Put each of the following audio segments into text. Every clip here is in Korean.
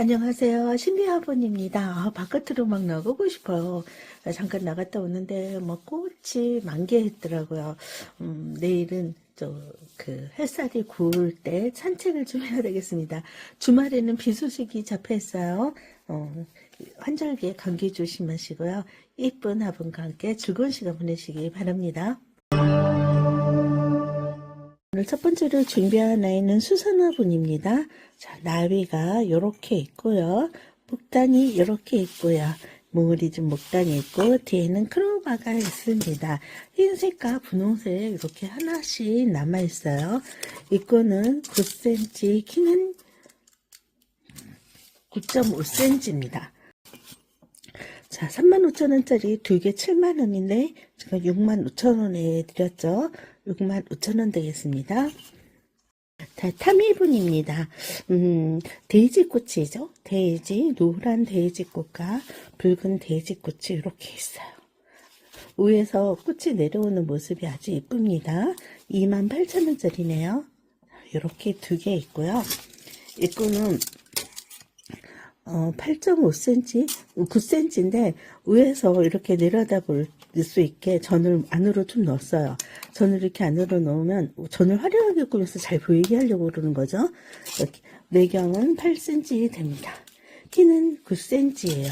안녕하세요. 신비아버님입니다. 아, 바깥으로 막 나가고 싶어요. 아, 잠깐 나갔다 오는데 뭐 꽃이 만개했더라고요. 음, 내일은 저그 햇살이 구울 때 산책을 좀 해야 되겠습니다. 주말에는 비 소식이 잡혀 있어요. 어, 환절기에 감기 조심하시고요. 이쁜 화분과 함께 즐거운 시간 보내시기 바랍니다. 오늘 첫 번째로 준비한 아이는 수선화분입니다. 자, 나비가 이렇게 있고요. 목단이 이렇게 있고요. 몽울이 좀 목단이 있고 뒤에는 크로바가 있습니다. 흰색과 분홍색 이렇게 하나씩 남아 있어요. 이거는 9cm, 키는 9.5cm입니다. 자, 35,000원짜리 두 개 7만원인데, 제가 65,000원에 드렸죠. 65,000원 되겠습니다. 자, 타미분입니다. 음, 데이지 꽃이죠. 데이지, 노란 데이지 꽃과 붉은 데이지 꽃이 이렇게 있어요. 위에서 꽃이 내려오는 모습이 아주 이쁩니다. 28,000원짜리네요. 이렇게 두 개 있고요. 이거는 어, 8.5cm, 9cm인데 위에서 이렇게 내려다 볼 수 있게 전을 안으로 좀 넣었어요. 전을 이렇게 안으로 넣으면 전을 화려하게 꾸며서 잘 보이게 하려고 그러는 거죠. 이렇게 내경은 8cm 됩니다. 키는 9cm예요.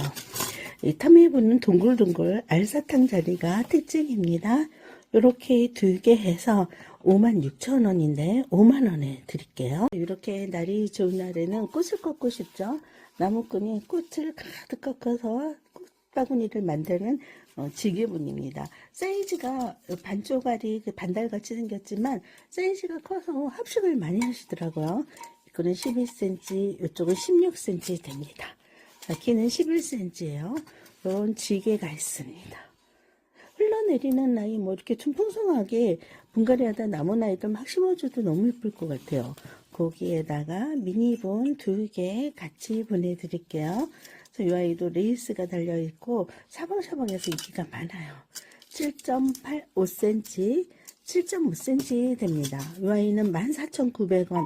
이 타미분은 동글동글 알사탕 자리가 특징입니다. 이렇게 두 개 해서 56,000원인데 5만원에 드릴게요. 이렇게 날이 좋은 날에는 꽃을 꽂고 싶죠. 나무꾼이 꽃을 가득 꺾어서 꽃바구니를 만드는 어, 지게분입니다. 사이즈가 반쪽알이 그 반달같이 생겼지만 사이즈가 커서 합식을 많이 하시더라고요. 이거는 12cm, 이쪽은 16cm 됩니다. 자, 키는 11cm예요. 이런 지게가 있습니다. 흘러내리는 나이 뭐 이렇게 좀 풍성하게 분갈이하다 남은 아이들 막 심어줘도 너무 예쁠 것 같아요. 거기에다가 미니본 두 개 같이 보내드릴게요. 이 아이도 레이스가 달려있고 샤방샤방해서 인기가 많아요. 7.85cm, 7.5cm 됩니다. 이 아이는 14,900원,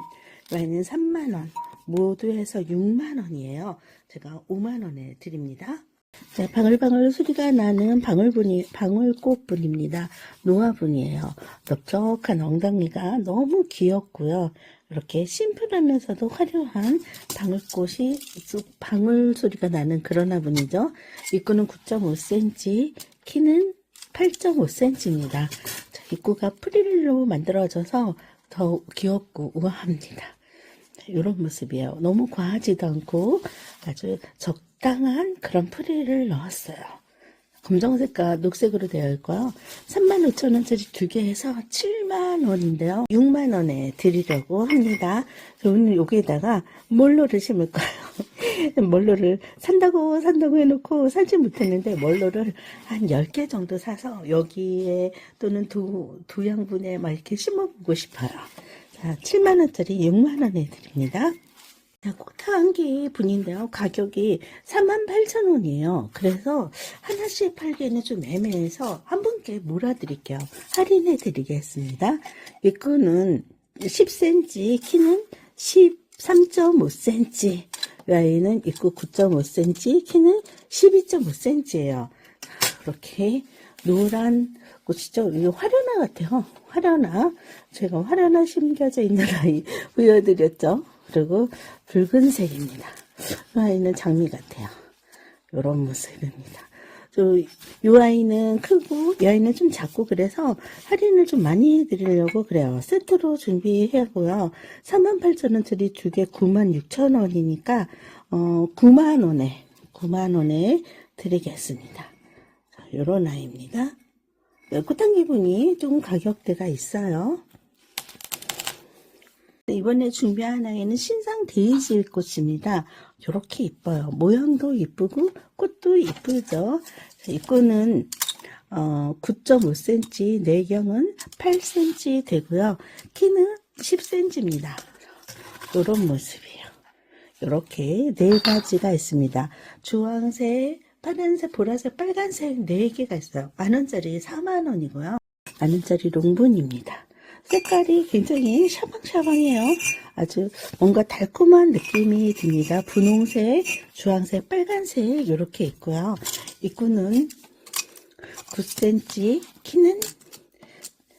이 아이는 3만원, 모두 해서 6만원이에요. 제가 5만원에 드립니다. 네, 방울방울 소리가 나는 방울분이, 방울꽃분입니다. 노화분이에요. 넓적한 엉덩이가 너무 귀엽고요. 이렇게 심플하면서도 화려한 방울꽃이, 쑥 방울 소리가 나는 그런 화분이죠. 입구는 9.5cm, 키는 8.5cm입니다. 자, 입구가 프릴로 만들어져서 더 귀엽고 우아합니다. 이런 모습이에요. 너무 과하지도 않고 아주 적당한 그런 프릴을 넣었어요. 검정색과 녹색으로 되어 있고요. 35,000원짜리 두 개 해서 7만원인데요. 6만원에 드리려고 합니다. 오늘 여기에다가 몰로를 심을 거예요. 몰로를 산다고 산다고 해놓고 사지 못했는데 몰로를 한 10개 정도 사서 여기에 또는 두, 두 양분에 막 이렇게 심어보고 싶어요. 자, 7만원짜리 6만원에 드립니다. 자, 꽃향기 분인데요. 가격이 38,000원이에요. 그래서 하나씩 팔기에는 좀 애매해서 한 분께 몰아드릴게요. 할인해 드리겠습니다. 이거는 10cm, 키는 13.5cm, 이 아이는 입구 9.5cm, 키는 12.5cm예요. 이렇게 노란 꽃이죠. 이거 화려나 같아요. 화려나. 제가 화려나 심겨져 있는 아이 보여드렸죠. 그리고 붉은색입니다. 이 아이는 장미 같아요. 이런 모습입니다. 저, 이 아이는 크고, 이 아이는 좀 작고, 그래서 할인을 좀 많이 해드리려고 그래요. 세트로 준비하고요. 38,000원 짜리 두 개 96,000원이니까, 어, 9만원에, 9만원에 드리겠습니다. 자, 요런 아이입니다. 꽃향기 분이 좀 가격대가 있어요. 이번에 준비한 아이는 신상 데이지 꽃입니다. 이렇게 이뻐요. 모양도 이쁘고 꽃도 이쁘죠. 자, 이거는 어, 9.5cm, 내경은 8cm 되고요. 키는 10cm입니다. 이런 모습이에요. 이렇게 네 가지가 있습니다. 주황색, 파란색, 보라색, 빨간색 네 개가 있어요. 만원짜리 4만원이고요. 만원짜리 롱분입니다. 색깔이 굉장히 샤방샤방해요. 아주 뭔가 달콤한 느낌이 듭니다. 분홍색, 주황색, 빨간색 이렇게 있고요. 입구는 9cm, 키는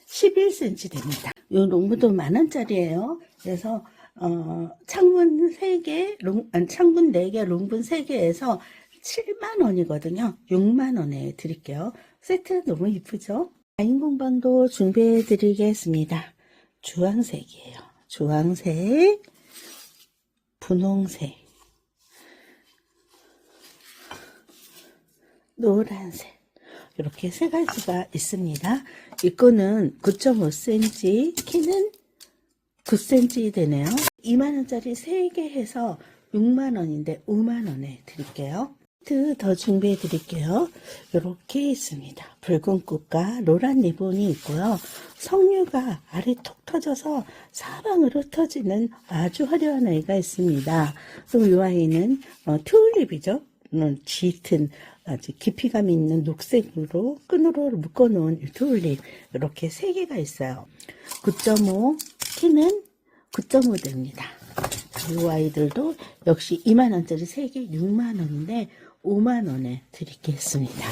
11cm 됩니다. 이 롱브도 만원짜리예요. 그래서 어, 창문 3개, 롱, 아니, 창문 4개, 롱분 3개에서 7만원이거든요. 6만원에 드릴게요. 세트 너무 이쁘죠? 아인 공방도 준비해 드리겠습니다. 주황색이에요. 주황색, 분홍색, 노란색. 이렇게 세 가지가 있습니다. 입구는 9.5cm, 키는 9cm 되네요. 2만원짜리 3개 해서 6만원인데 5만원에 드릴게요. 더 준비해 드릴게요. 이렇게 있습니다. 붉은 꽃과 노란 리본이 있고요. 성류가 아래 톡 터져서 사방으로 터지는 아주 화려한 아이가 있습니다. 그리고 이 아이는 어, 튤립이죠. 음, 짙은 아주 깊이감 있는 녹색으로 끈으로 묶어 놓은 이 튤립 이렇게 세 개가 있어요. 9.5 키는 9.5 됩니다. 이 아이들도 역시 2만원짜리 3개 6만원인데 5만원에 드리겠습니다.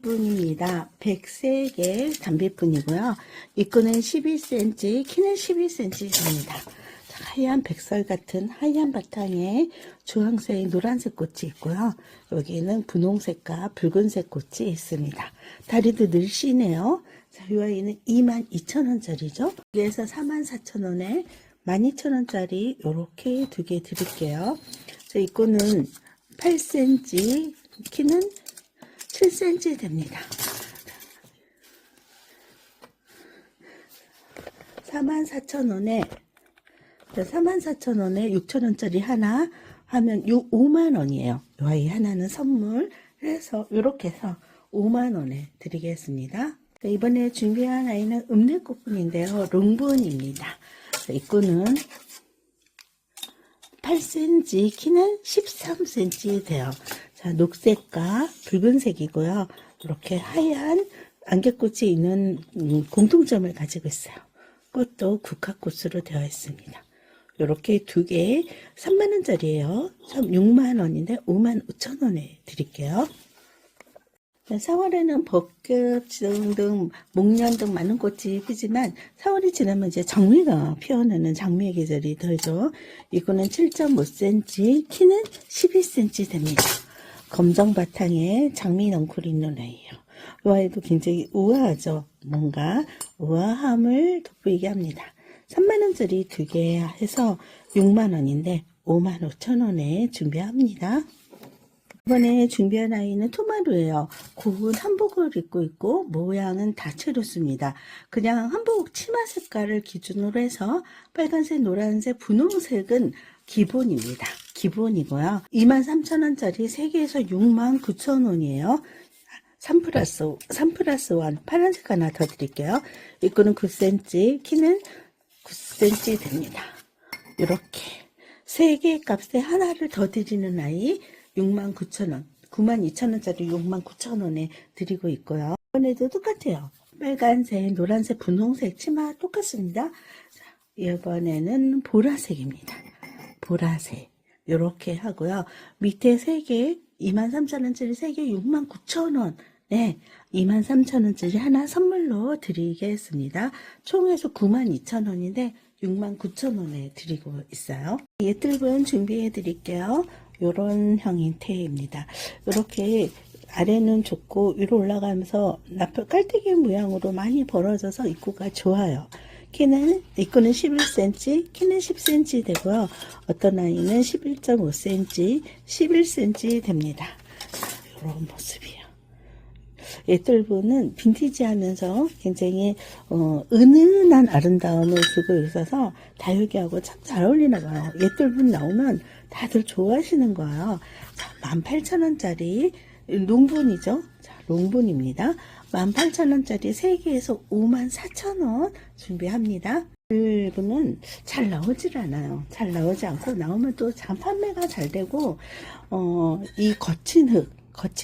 분입니다. 103개 담배분이고요. 입구는 11cm, 키는 11cm 됩니다. 자, 하얀 백설 같은 하얀 바탕에 주황색, 노란색 꽃이 있고요. 여기는 분홍색과 붉은색 꽃이 있습니다. 다리도 늘씬해요. 자, 이 아이는 22,000원짜리죠. 여기에서 44,000원에 12,000원짜리 이렇게 두 개 드릴게요. 자, 입구는 8cm, 키는 7cm 됩니다. 44,000원에 44,000원에 6,000원짜리 하나 하면 6, 5만원이에요. 이 하나는 선물 해서 이렇게 해서 5만원에 드리겠습니다. 이번에 준비한 아이는 읍내꽃분인데요. 롱분입니다. 입구는 8cm, 키는 13cm 돼요. 자, 녹색과 붉은색이고요. 이렇게 하얀 안개꽃이 있는 음, 공통점을 가지고 있어요. 꽃도 국화꽃으로 되어 있습니다. 이렇게 두 개 3만원짜리예요. 6만원인데 5만 5천원에 드릴게요. 4월에는 벚꽃 등등 목련 등 많은 꽃이 피지만 4월이 지나면 이제 장미가 피어나는 장미의 계절이 들죠. 이거는 7.5cm, 키는 11cm 됩니다. 검정 바탕에 장미 넝쿨이 있는 아이예요. 이 아이도 굉장히 우아하죠. 뭔가 우아함을 돋보이게 합니다. 3만원짜리 두 개 해서 6만원인데 5만 5천원에 준비합니다. 이번에 준비한 아이는 토마루예요. 고운 한복을 입고 있고 모양은 다채롭습니다. 그냥 한복 치마 색깔을 기준으로 해서 빨간색, 노란색, 분홍색은 기본입니다. 기본이고요. 23,000원짜리 3개에서 69,000원이에요. 3 플러스 3 플러스 1 파란색 하나 더 드릴게요. 입구는 9cm, 키는 9cm 됩니다. 이렇게 세개 값에 하나를 더 드리는 아이 69,000원, 92,000원짜리 69,000원에 드리고 있고요. 이번에도 똑같아요. 빨간색, 노란색, 분홍색 치마 똑같습니다. 자, 이번에는 보라색입니다. 보라색. 이렇게 하고요. 밑에 3개, 23,000원짜리 3개 69,000원. 네, 23,000원짜리 하나 선물로 드리겠습니다. 총에서 92,000원인데 69,000원에 드리고 있어요. 예뜰분 준비해 드릴게요. 요런 형태입니다. 이렇게 아래는 좁고 위로 올라가면서 깔때기 모양으로 많이 벌어져서 입구가 좋아요. 키는 입구는 11cm, 키는 10cm 되고요. 어떤 아이는 11.5cm, 11cm 됩니다. 이런 모습이에요. 예뜰부는 빈티지하면서 굉장히 어, 은은한 아름다움을 주고 있어서 다육이하고 참 잘 어울리나 봐요. 예뜰분 나오면 다들 좋아하시는 거예요. 자, 18,000원짜리 롱분이죠. 자, 롱분입니다. 18,000원짜리 3개에서 54,000원 준비합니다. 일부는 잘 나오질 않아요. 잘 나오지 않고 나오면 또잘 판매가 잘 되고 어, 이 거친 흙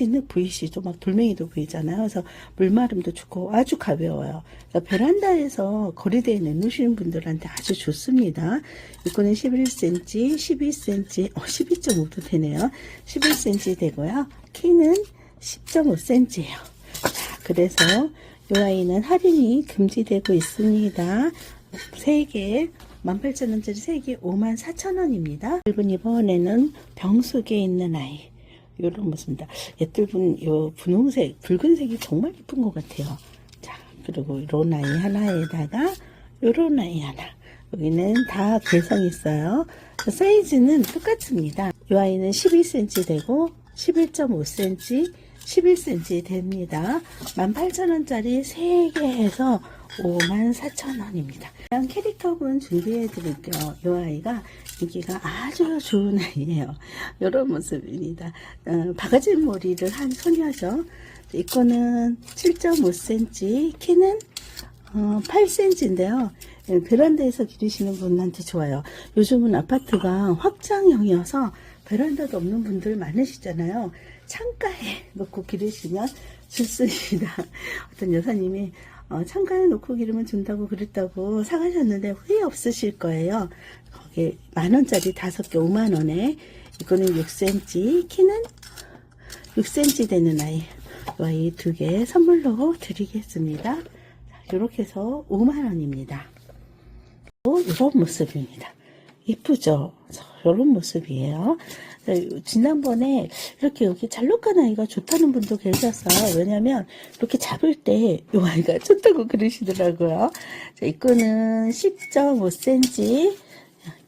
느 보이시죠? 막 돌멩이도 보이잖아요. 그래서 물마름도 좋고 아주 가벼워요. 베란다에서 거리대에 내놓으시는 분들한테 아주 좋습니다. 이거는 11cm, 12cm, 어, 12.5도 되네요. 11cm 되고요. 키는 10.5cm예요. 자, 그래서 이 아이는 할인이 금지되고 있습니다. 3개 18,000원짜리 3개 54,000원입니다. 그리고 이번에는 병 속에 있는 아이 요런 모습입니다. 예뚫분 요 분홍색 붉은색이 정말 예쁜 것 같아요. 자 그리고 요런 아이 하나에다가 요런 아이 하나 여기는 다 개성 있어요. 사이즈는 똑같습니다. 이 아이는 12cm 되고 11.5cm 11cm 됩니다. 18,000원짜리 3개 해서 54,000원입니다. 다음 캐릭터분 준비해 드릴게요. 이 아이가 인기가 아주 좋은 아이예요. 이런 모습입니다. 어, 바가지 머리를 한 소녀죠. 이 거는 7.5cm, 키는 어, 8cm인데요. 예, 베란다에서 기르시는 분한테 좋아요. 요즘은 아파트가 확장형이어서 베란다도 없는 분들 많으시잖아요. 창가에 놓고 기르시면 좋습니다. 어떤 여사님이 어, 창가에 놓고 기르면 준다고 그랬다고 사가셨는데 후회 없으실 거예요. 거기에 만원짜리 다섯 개 5만원에 이거는 6cm, 키는 6cm 되는 아이. 이 아이 두 개 선물로 드리겠습니다. 이렇게 해서 5만원입니다. 이런 모습입니다. 이쁘죠? 이런 모습이에요. 네, 지난번에 이렇게 여기 잘록한 아이가 좋다는 분도 계셨어요. 왜냐면 이렇게 잡을 때 이 아이가 좋다고 그러시더라고요. 자, 이거는 10.5cm,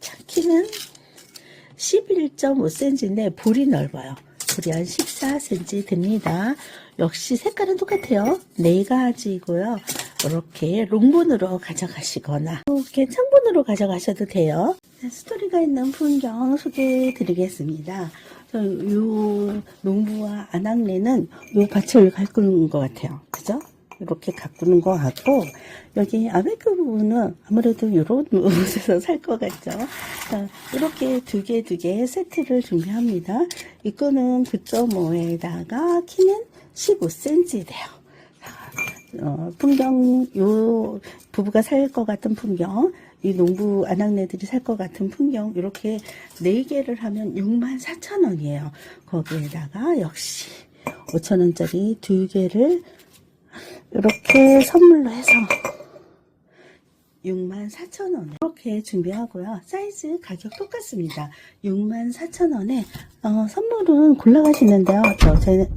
자, 키는 11.5cm인데 볼이 넓어요. 볼이 한 14cm 됩니다. 역시 색깔은 똑같아요. 네 가지고요. 이렇게 롱본으로 가져가시거나 이렇게 창본으로 가져가셔도 돼요. 자, 스토리가 있는 풍경 소개해 드리겠습니다. 저, 요 농부와 안악내는 요 밭을 가꾸는 것 같아요. 그죠? 이렇게 가꾸는 것 같고 여기 아메크 부분은 아무래도 이런 곳에서 살 것 같죠. 자, 이렇게 두 개 두 개 세트를 준비합니다. 이거는 9.5에다가 키는 15cm 돼요. 어, 풍경, 요, 부부가 살 것 같은 풍경, 이 농부 아낙네들이 살 것 같은 풍경, 이렇게 네개를 하면 64,000원이에요. 거기에다가 역시 5,000원짜리 두개를 이렇게 선물로 해서 64,000원 이렇게 준비하고요. 사이즈 가격 똑같습니다. 64,000원에 어, 선물은 골라가시는데요. 저 제,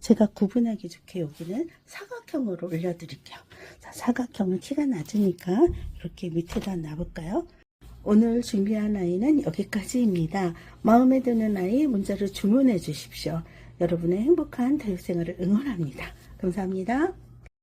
제가 구분하기 좋게 여기는 사각형으로 올려드릴게요. 자, 사각형은 키가 낮으니까 이렇게 밑에다 놔볼까요? 오늘 준비한 아이는 여기까지입니다. 마음에 드는 아이 문자로 주문해 주십시오. 여러분의 행복한 다육생활을 응원합니다. 감사합니다.